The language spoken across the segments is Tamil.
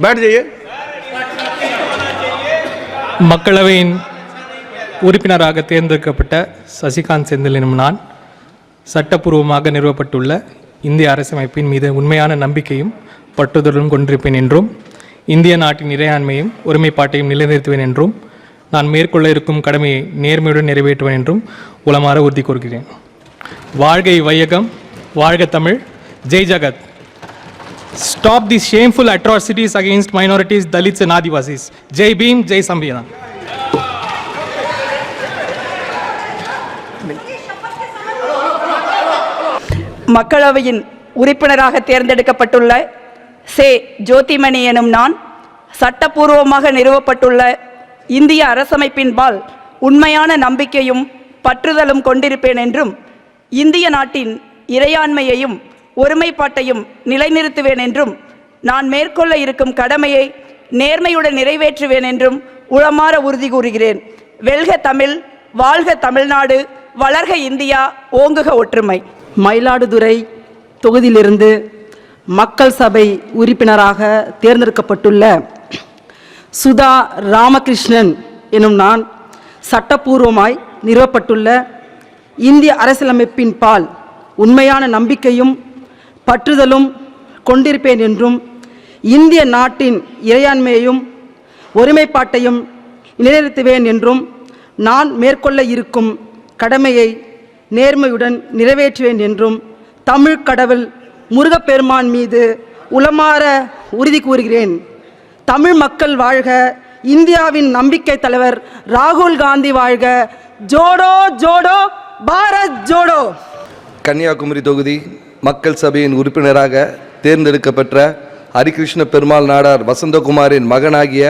बैठ जाइए மக்களவையின் உறுப்பினராக தேர்ந்தெடுக்கப்பட்ட சசிகாந்த் செந்தில் எனும் நான் சட்டப்பூர்வமாக நிறுவப்பட்டுள்ள இந்திய அரசமைப்பின் மீது உண்மையான நம்பிக்கையும் பற்றுதலும் கொண்டிருப்பேன் என்றும் இந்திய நாட்டின் இறையாண்மையும் ஒருமைப்பாட்டையும் நிலைநிறுத்துவேன் என்றும் நான் மேற்கொள்ள இருக்கும் கடமையை நேர்மையுடன் நிறைவேற்றுவேன் என்றும் உளமாற உறுதி கூறுகிறேன் வாழ்கை வையகம் வாழ்க தமிழ் ஜெய் ஜகத் Stop these shameful atrocities against minorities, Dalits and Adivasis. Jai Bhim, Jai Samvidhan. மக்களவையின் உறுப்பினராக தேர்ந்தெடுக்கப்பட்டுள்ள சே ஜோதிமணி எனும் நான் சட்டப்பூர்வமாக நிறுவப்பட்டுள்ள இந்திய அரசமைப்பின்பால் உண்மையான நம்பிக்கையும் பற்றுதலும் கொண்டிருப்பேன் என்றும் இந்திய நாட்டின் இறையாண்மையையும் ஒருமைப்பாட்டையும் நிலைநிறுத்துவேன் என்றும் நான் மேற்கொள்ள இருக்கும் கடமையை நேர்மையுடன் நிறைவேற்றுவேன் என்றும் உளமாற உறுதி கூறுகிறேன். வெல்க தமிழ் வாழ்க தமிழ்நாடு வளர்க இந்தியா ஓங்குக ஒற்றுமை. மயிலாடுதுறை தொகுதியிலிருந்து மக்கள் சபை உறுப்பினராக தேர்ந்தெடுக்கப்பட்டுள்ள சுதா ராமகிருஷ்ணன் எனும் நான் சட்டப்பூர்வமாய் நிறுவப்பட்டுள்ள இந்திய அரசியலமைப்பின் பால் உண்மையான நம்பிக்கையும் பற்றுதலும் கொண்டிருப்பேன் என்றும் இந்திய நாட்டின் இறையாண்மையையும் ஒருமைப்பாட்டையும் நிலைநிறுத்துவேன் என்றும் நான் மேற்கொள்ள இருக்கும் கடமையை நேர்மையுடன் நிறைவேற்றுவேன் என்றும் தமிழ் கடவுள் முருகப்பெருமான் மீது உளமாற உறுதி கூறுகிறேன். தமிழ் மக்கள் வாழ்க இந்தியாவின் நம்பிக்கை தலைவர் ராகுல் காந்தி வாழ்க. ஜோடோ ஜோடோ பாரத் ஜோடோ. கன்னியாகுமரி தொகுதி மக்கள் சபையின் உறுப்பினராக தேர்ந்தெடுக்கப்பட்ட ஹரிகிருஷ்ண பெருமாள் நாடார் வசந்தகுமாரின் மகனாகிய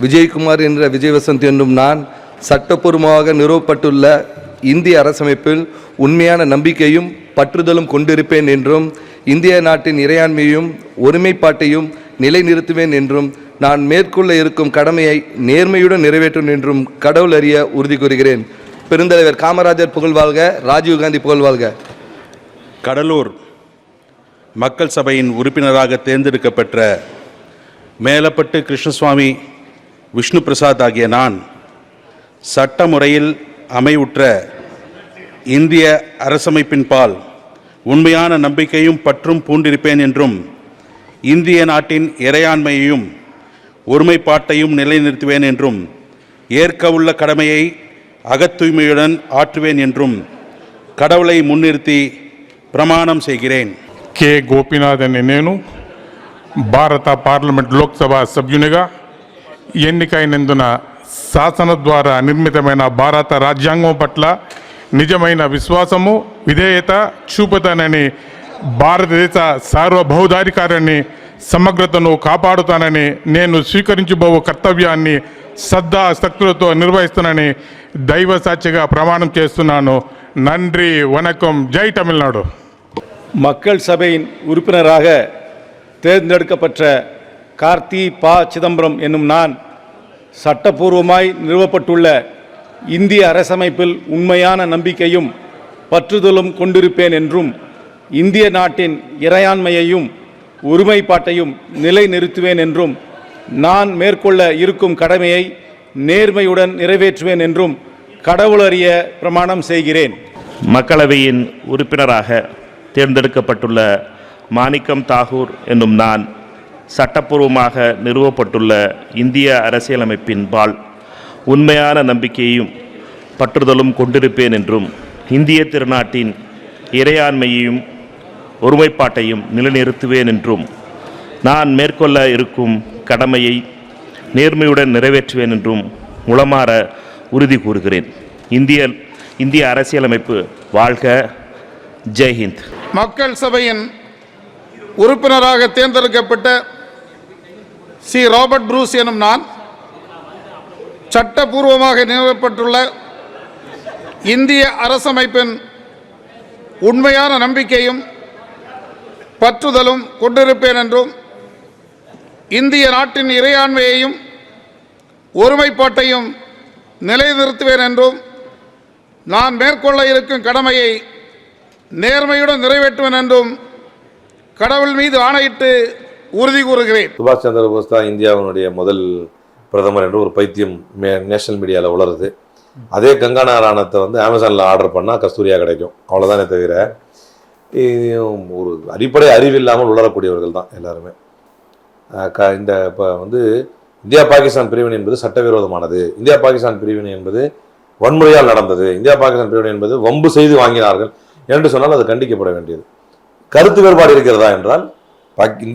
விஜயகுமார் என்ற விஜயவசந்த் என்னும் நான் சட்டப்பூர்வமாக நிறுவப்பட்டுள்ள இந்திய அரசமைப்பில் உண்மையான நம்பிக்கையும் பற்றுதலும் கொண்டிருப்பேன் என்றும் இந்திய நாட்டின் இறையாண்மையும் ஒருமைப்பாட்டையும் நிலைநிறுத்துவேன் என்றும் நான் மேற்கொள்ள இருக்கும் கடமையை நேர்மையுடன் நிறைவேற்றும் என்றும் கடவுள் அறிய உறுதி கூறுகிறேன். பெருந்தலைவர் காமராஜர் புகழ்வாழ்க ராஜீவ்காந்தி புகழ்வாழ்க. கடலூர். மக்கள் சபையின் உறுப்பினராக தேர்ந்தெடுக்கப்பட்ட மேலப்பட்டு கிருஷ்ணசுவாமி விஷ்ணு பிரசாத் ஆகிய நான் சட்ட முறையில் அமைவுற்ற இந்திய அரசமைப்பின் பால் உண்மையான நம்பிக்கையும் பற்றும் பூண்டிருப்பேன் என்றும் இந்திய நாட்டின் இறையாண்மையையும் ஒருமைப்பாட்டையும் நிலைநிறுத்துவேன் என்றும் ஏற்க உள்ள கடமையை அகத்தூய்மையுடன் ஆற்றுவேன் என்றும் கடவுளை முன்னிறுத்தி பிரமாணம் செய்கிறேன். కె. గోపీనాథ్ అనే నేను. భారత పార్లమెంట్ లోక్సభ సభ్యునిగా. ఎన్నికైనందున శాసన ద్వారా నిర్మితమైన భారత రాజ్యాంగం పట్ల నిజమైన విశ్వాసము విధేయత చూపుతానని భారతదేశ సార్వభౌధాధికారాన్ని సమగ్రతను కాపాడుతానని నేను స్వీకరించబో కర్తవ్యాన్ని శ్రద్ధా శక్తులతో నిర్వహిస్తానని దైవ సాక్షిగా ప్రమాణం చేస్తున్నాను. నండ్రి వనకం. జై తమిళనాడు. மக்கள் சபையின் உறுப்பினராக தேர்ந்தெடுக்கப்பட்ட கார்த்தி பா சிதம்பரம் என்னும் நான் சட்டப்பூர்வமாய் நிறுவப்பட்டுள்ள இந்திய அரசமைப்பில் உண்மையான நம்பிக்கையும் பற்றுதலும் கொண்டிருப்பேன் என்றும் இந்திய நாட்டின் இறையாண்மையையும் ஒருமைப்பாட்டையும் நிலைநிறுத்துவேன் என்றும் நான் மேற்கொள்ள இருக்கும் கடமையை நேர்மையுடன் நிறைவேற்றுவேன் என்றும் கடவுளறிய பிரமாணம் செய்கிறேன். மக்களவையின் உறுப்பினராக தேர்ந்தெடுக்கப்பட்டுள்ள மாணிக்கம் தாகூர் என்னும் நான் சட்டப்பூர்வமாக நிறுவப்பட்டுள்ள இந்திய அரசியலமைப்பின் பால் உண்மையான நம்பிக்கையையும் பற்றுதலும் கொண்டிருப்பேன் என்றும் இந்திய திருநாட்டின் இறையாண்மையையும் ஒருமைப்பாட்டையும் நிலைநிறுத்துவேன் என்றும் நான் மேற்கொள்ள இருக்கும் கடமையை நேர்மையுடன் நிறைவேற்றுவேன் என்றும் உளமாற உறுதி கூறுகிறேன். இந்திய இந்திய அரசியலமைப்பு. வாழ்க. ஜெய்ஹிந்த். மக்கள் சபையின் உறுப்பினராக தேர்ந்தெடுக்கப்பட்ட சி. ராபர்ட் ப்ரூஸ் எனும் நான் சட்டபூர்வமாக நிறுவப்பட்டுள்ள இந்திய அரசமைப்பின் உண்மையான நம்பிக்கையும் பற்றுதலும் கொண்டிருப்பேன் என்றும் இந்திய நாட்டின் இறையாண்மையையும் ஒருமைப்பாட்டையும் நிலைநிறுத்துவேன் என்றும் நான் மேற்கொள்ள இருக்கும் கடமையை நேர்மையுடன் நிறைவேற்றுவேன் என்றும் கடவுள் மீது ஆணையிட்டு உறுதி கூறுகிறேன். சுபாஷ் சந்திர போஸ் தான் இந்தியாவினுடைய முதல் பிரதமர் என்று ஒரு பைத்தியம் மே நேஷனல் மீடியாவில் உளருது அதே கங்கா நாராயணத்தை வந்து அமேசானில் ஆர்டர் பண்ணால் கஸ்தூரியாக கிடைக்கும். அவ்வளோதானே தவிர ஒரு அடிப்படை அறிவு இல்லாமல் உளரக்கூடியவர்கள் தான் எல்லாருமே. க இந்த இப்போ வந்து இந்தியா பாகிஸ்தான் பிரிவினை என்பது சட்டவிரோதமானது. இந்தியா பாகிஸ்தான் பிரிவினை என்பது வன்முறையால் நடந்தது. இந்தியா பாகிஸ்தான் பிரிவினை என்பது வம்பு செய்து வாங்கினார்கள். என்று சொன்னால் அது கண்டிக்கப்பட வேண்டியது. கருத்து வேறுபாடு இருக்கிறதா என்றால் இந்திய